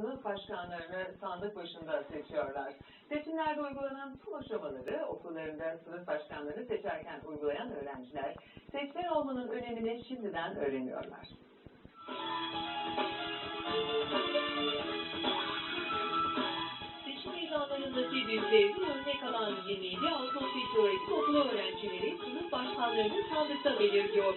sınıf başkanlarını sandık başında seçiyorlar. Seçimlerde uygulanan tüm aşamaları okullarında sınıf başkanlarını seçerken uygulayan öğrenciler seçmen olmanın önemini şimdiden öğreniyorlar. Seçim meydanlarındaki büyüklerinin örnek alan 27 Ağustos İlköğretim Okulu öğrencileri sınıf başkanlarını sandıkta belirliyor.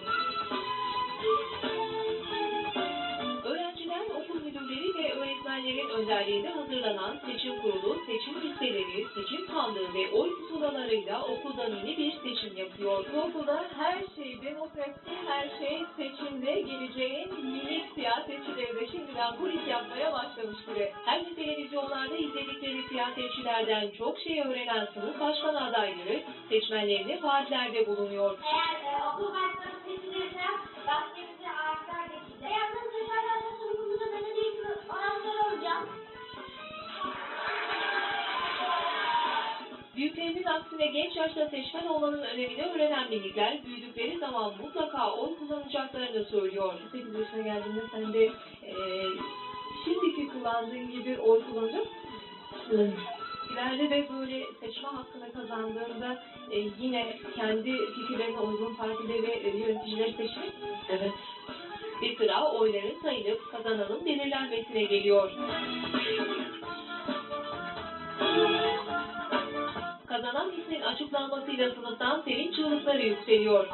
Öğretmenlerin önderliğinde hazırlanan seçim kurulu, seçim listeleri, seçim sandığı ve oy pusulalarıyla okulda mini bir seçim yapıyor. Bu okulda her şey demokrasi, her şey seçimde geleceğin minik siyasetçileri de şimdiden kulis yapmaya başlamış bile. Hem de televizyonlarda izledikleri siyasetçilerden çok şey öğrenen sınıf başkan adayları seçmenlerine vaatlerde bulunuyor. Eğer e, okul başkanı seçilirse ağaçlar Büyüklerinin aksine genç yaşta seçmen olmanın önemini öğrenen minikler büyüdükleri zaman mutlaka oy kullanacaklarını söylüyor. 8 yaşına geldiğinde sen de e, şimdiki kullandığın gibi oy kullanacak mısın? İleride de böyle seçme hakkını kazandığında e, yine kendi fikirlerine uygun partileri ve e, yöneticileri seçmek Evet. Bir sıra oyların sayılıp kazananın belirlenmesine geliyor. Açıklanmasıyla sınıftan sevinç çığlıkları yükseliyor.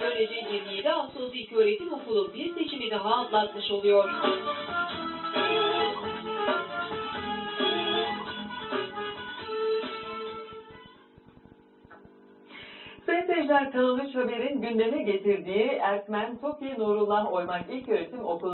Böylece 27 Ağustos İlköğretim Okulu bir seçimi daha atlatmış oluyor. Seyirciler Kanal 3 Haber'in gündeme getirdiği Erkmen Toki Nurullah Oymak İlköğretim Okulu